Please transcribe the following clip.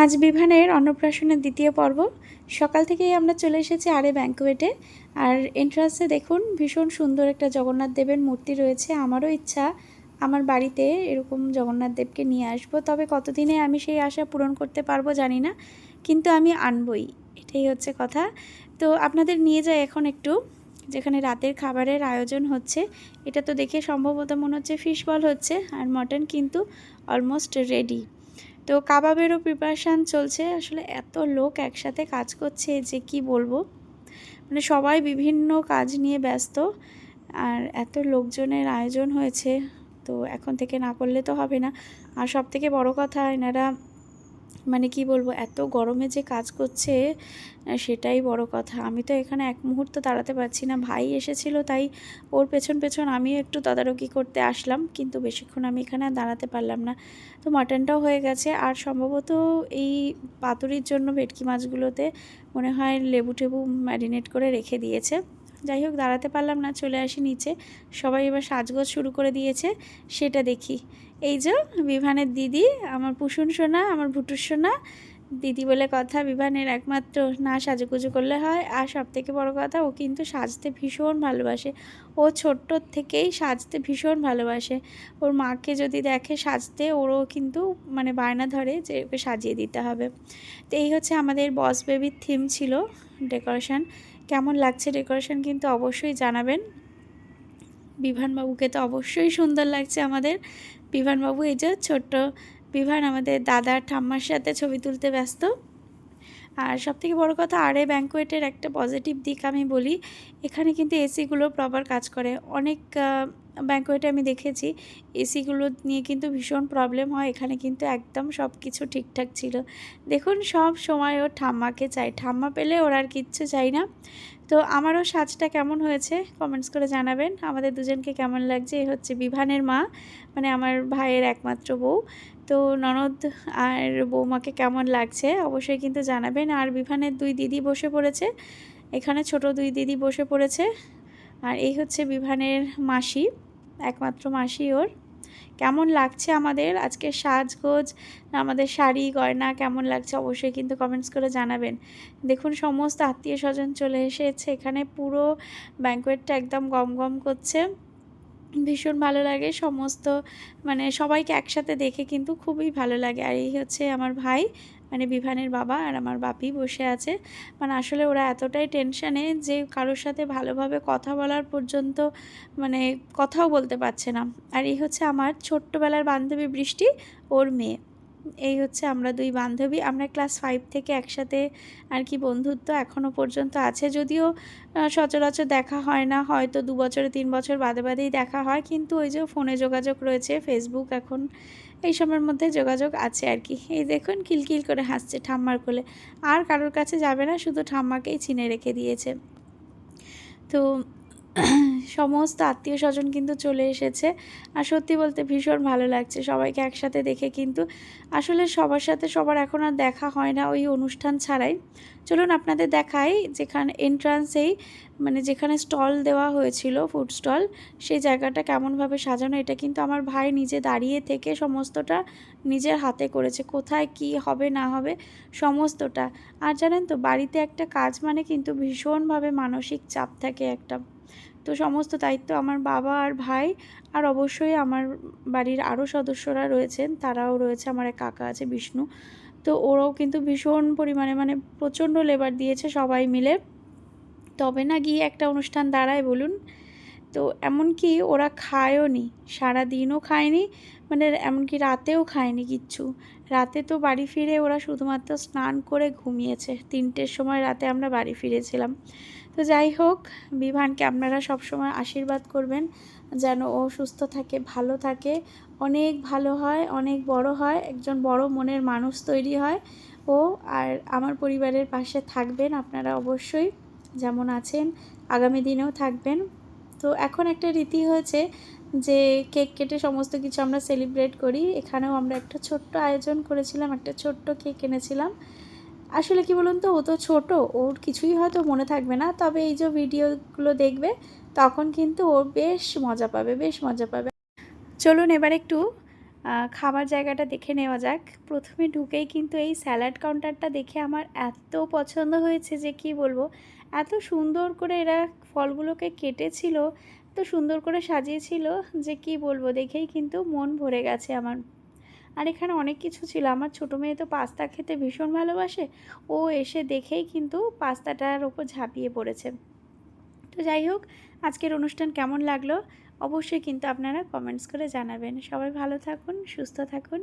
আজ বিভানের অন্নপ্রাশনের দ্বিতীয় পর্ব। সকাল থেকেই আমরা চলে এসেছি আরে ব্যাঙ্কুয়েটে আর এন্ট্রান্সে দেখুন, ভীষণ সুন্দর একটা জগন্নাথ দেবের মূর্তি রয়েছে। আমারও ইচ্ছা আমার বাড়িতে এরকম জগন্নাথ দেবকে নিয়ে আসব। তবে কতদিনে আমি সেই আশা পূরণ করতে পারব জানি না, কিন্তু আমি আনবই, এটাই হচ্ছে কথা। তো আপনাদের নিয়ে যাই এখন একটু, যেখানে রাতের খাবারের আয়োজন হচ্ছে। এটা তো দেখে সম্ভবত মনে হচ্ছে ফিশ বল হচ্ছে, আর মটন কিন্তু অলমোস্ট রেডি তো কাবাবেরও প্রিপারেশান চলছে। আসলে এত লোক একসাথে কাজ করছে যে কি বলব? মানে সবাই বিভিন্ন কাজ নিয়ে ব্যস্ত আর এত লোকজনের আয়োজন হয়েছে। তো এখন থেকে না করলে তো হবে না। আর সব থেকে বড়ো কথা, এনারা মানে কি বলব, এত গরমে যে কাজ করছে সেটাই বড় কথা। আমি তো এখানে এক মুহূর্ত দাঁড়াতে পারছি না। ভাই এসেছিল, তাই ওর পেছন পেছন আমিও একটু তদারকি করতে আসলাম, কিন্তু বেশিক্ষণ আমি এখানে দাঁড়াতে পারলাম না। তো মাটনটাও হয়ে গেছে। আর সম্ভবত এই পাতুরির জন্য ভেটকি মাছগুলোতে মনে হয় লেবু টেবু ম্যারিনেট করে রেখে দিয়েছে। যাই হোক, দাঁড়াতে পারলাম না, চলে আসি নিচে। সবাই এবার সাজগোজ শুরু করে দিয়েছে। সেটা দেখি। এই যে, বিভানের দিদি, আমার পুষুন সোনা, আমার ভুটুর সোনা। দিদি বলে কথা, বিভানের একমাত্র না সাজুগুজু করলে হয়। আর সব থেকে বড় কথা, ও কিন্তু সাজতে ভীষণ ভালোবাসে। ও ছোট্ট থেকেই সাজতে ভীষণ ভালোবাসে। ওর মাকে যদি দেখে সাজতে, ওরও কিন্তু মানে বায়না ধরে যে ওকে সাজিয়ে দিতে হবে। তো এই হচ্ছে আমাদের বস বেবির থিম ছিল ডেকোরেশন কেমন লাগছে ডেকোরেশন কিন্তু অবশ্যই জানাবেন। বিভানবাবুকে তো অবশ্যই সুন্দর লাগছে আমাদের। বিভানবাবু, এই যে ছোট্ট বিভান আমাদের দাদার ঠাম্মার সাথে ছবি তুলতে ব্যস্ত। আর সব থেকে বড়ো কথা, আর এ ব্যাঙ্কুয়েটের একটা পজিটিভ দিক আমি বলি, এখানে কিন্তু এসিগুলো প্রপার কাজ করে। অনেক ব্যাঙ্কুয়েটে আমি দেখেছি, এসিগুলো নিয়ে কিন্তু ভীষণ প্রবলেম হয়। এখানে কিন্তু একদম সব কিছু ঠিকঠাক ছিল। দেখুন, সব সময় ও ঠাম্মাকে চাই। ঠাম্মা পেলে ওর আর কিচ্ছু চাই না। তো আমারও সাজটা কেমন হয়েছে কমেন্টস করে জানাবেন। আমাদের দুজনকে কেমন লাগছে? এ হচ্ছে বিভানের মা মানে আমার ভাইয়ের একমাত্র বউ। তো ননদ আর বৌমাকে কেমন লাগছে? অবশ্যই কিন্তু জানাবেন। আর বিভানের দুই দিদি বসে পড়েছে। এখানে ছোট দুই দিদি বসে পড়েছে। আর এই হচ্ছে বিভানের মাসি, একমাত্র মাসি ওর। কেমন লাগছে আমাদের আজকে সাজগোজ, আমাদের শাড়ি, গয়না, কেমন লাগছে অবশ্যই কিন্তু কমেন্টস করে জানাবেন। দেখুন সমস্ত আত্মীয় স্বজন চলে এসেছে, এখানে পুরো ব্যাঙ্কোয়েটটা একদম গম গম করছে। ভীষণ ভালো লাগে। সমস্ত মানে সবাইকে একসাথে দেখে কিন্তু খুবই ভালো লাগে। আর এই হচ্ছে আমার ভাই মানে বিভানের বাবা আর আমার বাপি বসে আছে। মানে আসলে ওরা এতটাই টেনশানে যে কারোর সাথে ভালোভাবে কথা বলার পর্যন্ত মানে কথাও বলতে পারছে না। আর এই হচ্ছে আমার ছোট্টবেলার বান্ধবী বৃষ্টি, ওর মেয়ে। এই হচ্ছে আমরা দুই বান্ধবী। আমরা ক্লাস ফাইভ থেকে একসাথে আর কি বন্ধুত্ব এখনও পর্যন্ত আছে। যদিও সচরাচর দেখা হয় না। হয়তো দু বছরে, তিন বছর বাদে বাদেই দেখা হয়। কিন্তু ওই যে ফোনে যোগাযোগ রয়েছে ফেসবুক এখন এই সময়ের মধ্যে যোগাযোগ আছে আর কি। এই দেখুন, কিলকিল করে হাসছে ঠাম্মার কোলে। আর কারোর কাছে যাবে না, শুধু ঠাম্মাকেই চিনে রেখে দিয়েছে। তো সমস্ত আত্মীয় স্বজন কিন্তু চলে এসেছে। আর সত্যি বলতে ভীষণ ভালো লাগছে সবাইকে একসাথে দেখে কিন্তু। আসলে সবার সাথে সবার এখন আর দেখা হয় না ওই অনুষ্ঠান ছাড়াই। চলুন আপনাদের দেখাই যেখানে এন্ট্রান্সেই মানে যেখানে স্টল দেওয়া হয়েছিল ফুড স্টল সেই জায়গাটা কেমনভাবে সাজানো এটা কিন্তু আমার ভাই নিজে দাঁড়িয়ে থেকে সমস্তটা নিজের হাতে করেছে। কোথায় কি হবে, না হবে, সমস্তটা। আর জানেন তো, বাড়িতে একটা কাজ মানে কিন্তু ভীষণভাবে মানসিক চাপ থাকে একটা। তো সমস্ত দায়িত্ব আমার বাবা আর ভাই, আর অবশ্যই আমার বাড়ির আরও সদস্যরা রয়েছেন, তারাও রয়েছে, আমার এক কাকা আছে বিষ্ণু। তো ওরাও কিন্তু ভীষণ পরিমাণে মানে প্রচণ্ড লেবার দিয়েছে সবাই মিলে। তবে না গিয়ে একটা অনুষ্ঠান দাঁড়ায় বলুন। তো এমনকি ওরা খায়ও নি, সারাদিনও খায়নি মানে এমনকি রাতেও খায়নি কিচ্ছু। রাতে তো বাড়ি ফিরে ওরা শুধুমাত্র স্নান করে ঘুমিয়েছে। তিনটের সময় রাতে আমরা বাড়ি ফিরেছিলাম। তো যাই হোক, বিভানকে আপনারা সবসময় আশীর্বাদ করবেন যেন ও সুস্থ থাকে, ভালো থাকে। অনেক ভালো হয়, অনেক বড় হয়, একজন বড় মনের মানুষ তৈরি হয় ও। আর আমার পরিবারের পাশে থাকবেন আপনারা অবশ্যই, যেমন আছেন, আগামী দিনেও থাকবেন। তো এখন একটা রীতি হয়েছে যে, কেক কেটে সমস্ত কিছু আমরা সেলিব্রেট করি। এখানেও আমরা একটা ছোট্ট আয়োজন করেছিলাম, একটা ছোট্ট কেক এনেছিলাম। আসলে কি বলুন তো, ও তো ছোটো, ওর কিছুই হয়তো মনে থাকবে না। তবে এই যে ভিডিওগুলো দেখবে, তখন কিন্তু ও বেশ মজা পাবে, বেশ মজা পাবে। চলুন এবার একটু খাবার জায়গাটা দেখে নেওয়া যাক। প্রথমে ঢুকেই কিন্তু এই স্যালাড কাউন্টারটা দেখে আমার এত পছন্দ হয়েছে যে কি বলব, এত সুন্দর করে এরা ফলগুলোকে কেটেছিল, এত সুন্দর করে সাজিয়েছিল যে কি বলব, দেখেই কিন্তু মন ভরে গেছে আমার। আর এখানে অনেক কিছু ছিল। আমার ছোটো মেয়ে তো পাস্তা খেতে ভীষণ ভালোবাসে। ও এসে দেখেই কিন্তু পাস্তাটার ওপর ঝাঁপিয়ে পড়েছে। তো যাই হোক, আজকের অনুষ্ঠান কেমন লাগল? অবশ্যই কিন্তু আপনারা কমেন্টস করে জানাবেন। সবাই ভালো থাকুন, সুস্থ থাকুন।